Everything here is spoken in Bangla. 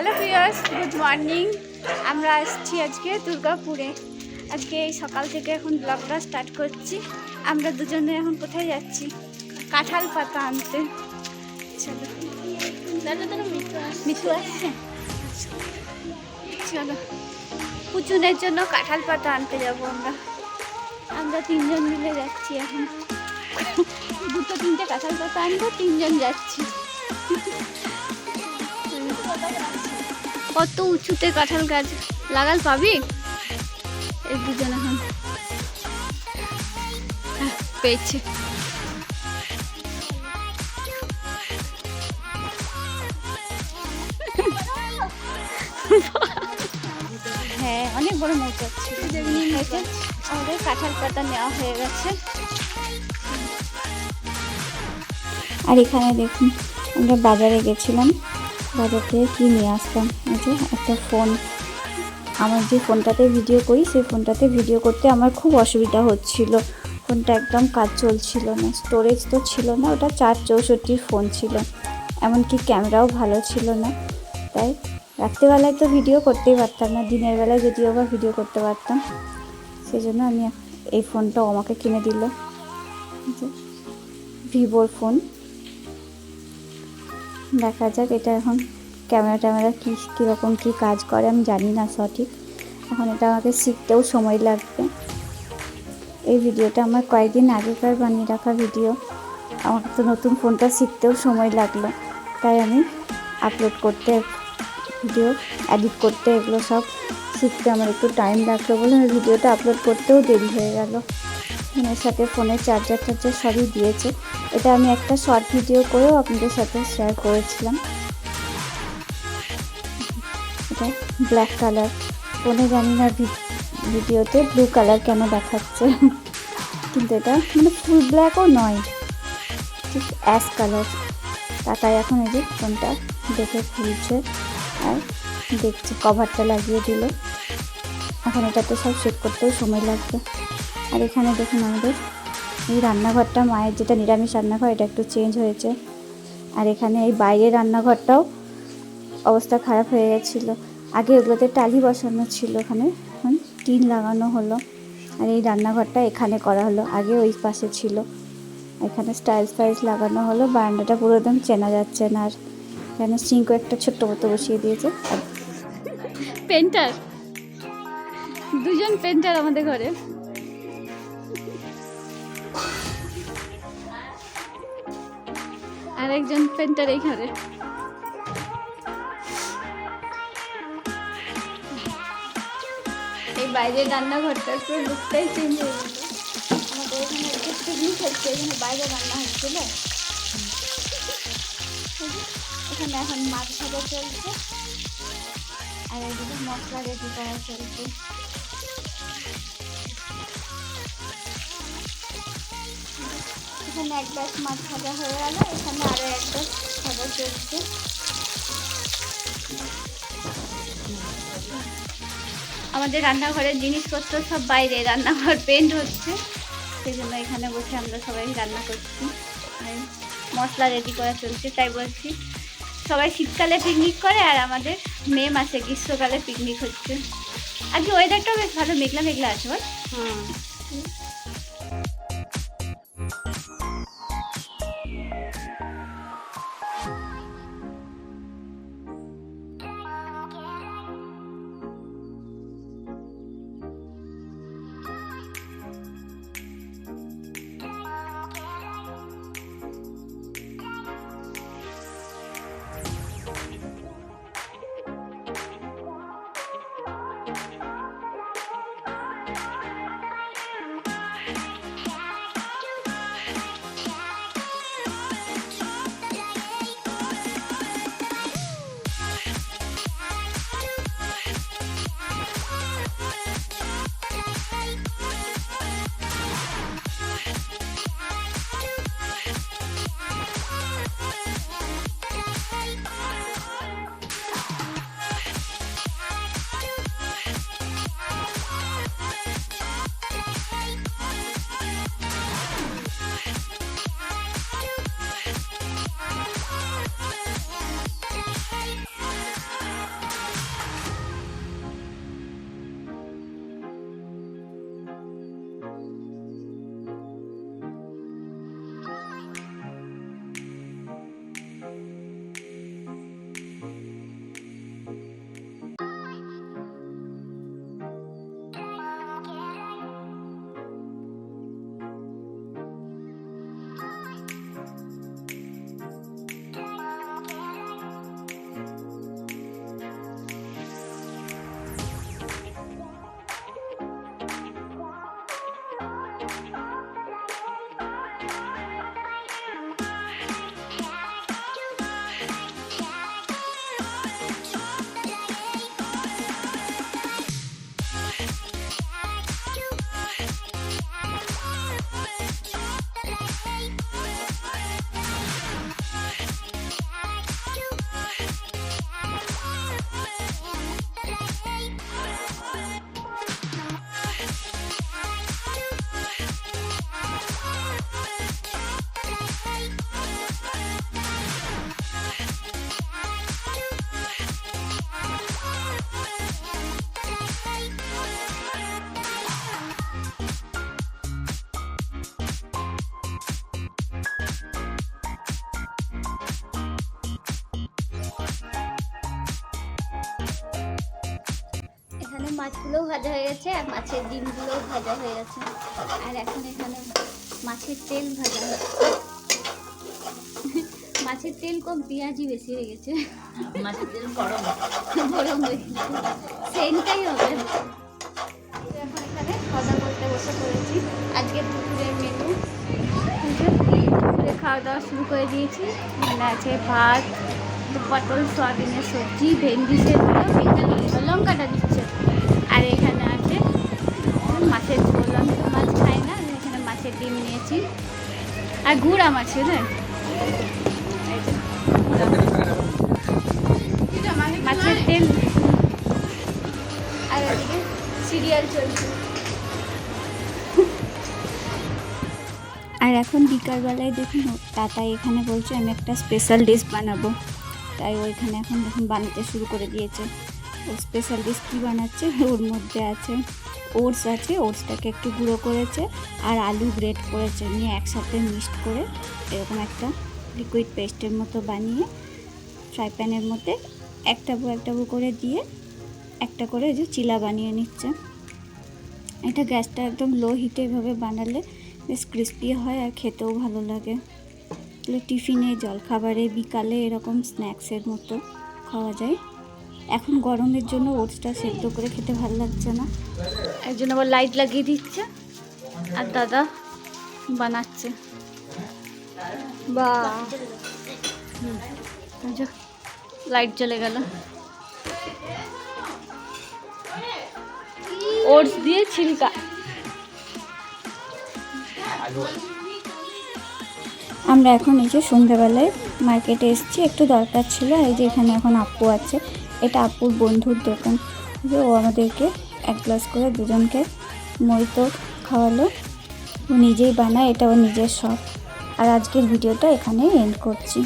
হ্যালো প্রিয়াস গুড মর্নিং আমরা আসছি আজকে দুর্গাপুরে। আজকে এই সকাল থেকে এখন ব্লগটা স্টার্ট করছি। আমরা দুজনে এখন কোথায় যাচ্ছি? কাঁঠাল পাতা আনতে। চলো। মিঠু আসছে। চলো। পুচুনের জন্য কাঁঠাল পাতা আনতে যাব আমরা। আমরা তিনজন মিলে যাচ্ছি এখন। দুটো তিনটে কাঁঠাল পাতা আনব, তিনজন যাচ্ছি। কত উঁচুতে কাঁঠাল গাছ লাগাল পাবি? এই দুজন এখন পেয়েছে। হ্যাঁ অনেক বড় মৌচাক ছিল হয়েছে আমাদের কাঁঠাল পাতা নেওয়া হয়ে গেছে। আর এখানে দেখুন আমরা বাজারে গেছিলাম। বাজার থেকে কী নিয়ে আসতাম? যে একটা ফোন। আমার যে ফোনটাতে ভিডিও করি, সেই ফোনটাতে ভিডিও করতে আমার খুব অসুবিধা হচ্ছিল। ফোনটা একদম কাজ চলছিল না। স্টোরেজ তো ছিল না, ওটা চার চৌষট্টির ফোন ছিল। এমনকি ক্যামেরাও ভালো ছিল না। তাই রাত্রেবেলায় তো ভিডিও করতেই পারতাম না। দিনের বেলায় যদিও বা ভিডিও করতে পারতাম। সেই জন্য আমি এই ফোনটাও আমাকে কিনে দিল। ভিভোর ফোন। দেখা যাক এটা এখন ক্যামেরা ট্যামেরা কী, কীরকম কী কাজ করে, আমি জানি না সঠিক। এখন এটা আমাকে শিখতেও সময় লাগবে। এই ভিডিওটা আমার কয়েকদিন আগেকার বানিয়ে রাখা ভিডিও। আমাকে তো নতুন ফোনটা শিখতেও সময় লাগল। তাই আমি আপলোড করতে ভিডিও এডিট করতে এগুলো সব শিখতে আমার একটু টাইম লাগল বলে আমি ভিডিওটা আপলোড করতেও দেরি হয়ে গেল। ফোনের সাথে ফোনের চার্জার টার্জার সবই দিয়েছে। এটা আমি একটা শর্ট ভিডিও করেও আপনাদের সাথে শেয়ার করেছিলাম। এটা ব্ল্যাক কালার ফোনে জানি না ভিডিওতে ব্লু কালার কেন দেখাচ্ছে। কিন্তু এটা মানে ফুল ব্ল্যাকও নয়। ঠিক অ্যাশ কালার টাকায় এখন এই যে ফোনটা দেখে খুলছে আর দেখছি কভারটা লাগিয়ে দিল। এখন এটাতে সব সেট করতেও সময় লাগবে। আর এখানে দেখুন আমাদের এই রান্নাঘরটা, মায়ের যেটা নিরামিষ রান্নাঘর, এটা একটু চেঞ্জ হয়েছে। আর এখানে এই বাইরের রান্নাঘরটাও অবস্থা খারাপ হয়ে গেছিল। আগে ওগুলোতে টালি বসানো ছিল ওখানে, এখন টিন লাগানো হলো। আর এই রান্নাঘরটা এখানে করা হলো, আগে ওই পাশে ছিল। এখানে স্টাইলস ফাইলস লাগানো হলো, বারান্দাটা পুরো একদম চেনা যাচ্ছে না আর। এখানে সিঙ্কও একটা ছোট্ট মতো বসিয়ে দিয়েছে। পেন্টার দুজন পেন্টার আমাদের ঘরে। একজন পেন্টার এই ঘরে এই বাইরের রান্নাঘরটার পুরো লুকটাই চেঞ্জ হয়ে বাইরে রান্না হচ্ছিল এখানে এখন মাছ ভাজা চলছে। আর এদিকে মশলা রেডি করা চলছে। এখানে এক ব্যাস মাছ ভাজা হয়ে গেল। এখানে আরও এক ব্যাস ভাজা চলছে। আমাদের রান্নাঘরের জিনিসপত্র সব বাইরে, রান্নাঘর পেন্ট হচ্ছে। সেই জন্য এখানে বসে আমরা সবাই রান্না করছি। মশলা রেডি করা চলছে, তাই বলছি। সবাই শীতকালে পিকনিক করে আর আমাদের মে মাসে গ্রীষ্মকালে পিকনিক হচ্ছে। আজকে ওয়েদারটাও বেশ ভালো মেঘলা মেঘলা আছে বল? এখানে মাছগুলোও ভাজা হয়ে গেছে আর মাছের ডিমগুলোও ভাজা হয়ে গেছে। আর এখন এখানে মাছের তেল ভাজা হচ্ছে। মাছের তেল কম পেঁয়াজি বেশি হয়ে গেছে। মাছের তেল গরম। গরম হয়ে গেছে। সেমটাই হবে। এখন এখানে খাওয়া দাওয়া করতে বসে পড়েছি। আজকে দুপুরের মেনু দুপুরে খাওয়া দাওয়া শুরু করে দিয়েছি। এখানে আছে ভাত পটল সয়াবিনের সবজি ভেন্ডি সেদ্ধ লঙ্কাটা দিচ্ছে। আর এখানে আছে মাছের ঝোল। আমি তো মাছ খাই না এখানে মাছের ডিম নিয়েছি। আর গুড় আমার ছিল এই যে, গুড় আম। মাছের তেল আর সিরিয়াল চলছে। আর এখন বিকালবেলায় দেখুন টাটা এখানে বলছে আমি একটা স্পেশাল ডিশ বানাবো। তাই ওইখানে এখন দেখুন বানাতে শুরু করে দিয়েছে। ও স্পেশাল ডিশ কী বানাচ্ছে, ওর মধ্যে আছে ওটস আছে ওটসটাকে একটু গুঁড়ো করেছে আর আলু গ্রেট করেছে, নিয়ে একসাথে মিক্সড করে এরকম একটা লিকুইড পেস্টের মতো বানিয়ে ফ্রাই প্যানের মধ্যে একটা বু একটা বু করে দিয়ে একটা করে যে চিলা বানিয়ে নিচ্ছে। এটা গ্যাসটা একদম লো হিটে এভাবে বানালে বেশ ক্রিস্পি হয় আর খেতেও ভালো লাগে। এগুলো টিফিনে জলখাবারে বিকালে এরকম স্ন্যাক্সের মতো খাওয়া যায়। এখন গরমের জন্য ওটসটা সেদ্ধ করে খেতে ভালো লাগছে না। একজন আবার লাইট লাগিয়ে দিচ্ছে। আর দাদা বানাচ্ছে। বা লাইট জ্বলে গেল। ওটস দিয়ে ছিলকা। আমরা এখন এই যে সন্ধ্যাবেলায় মার্কেটে এসেছি। একটু দরকার ছিল, এই যে এখানে এখন আপু আছে। এটা আপুর বন্ধুর দোকান। যে ও আমাদেরকে এক গ্লাস করে দুজনকে মইতো খাওয়ালো। ও নিজেই বানায়, এটা ও নিজের শখ। আর আজকের ভিডিওটা এখানেই এন্ড করছি।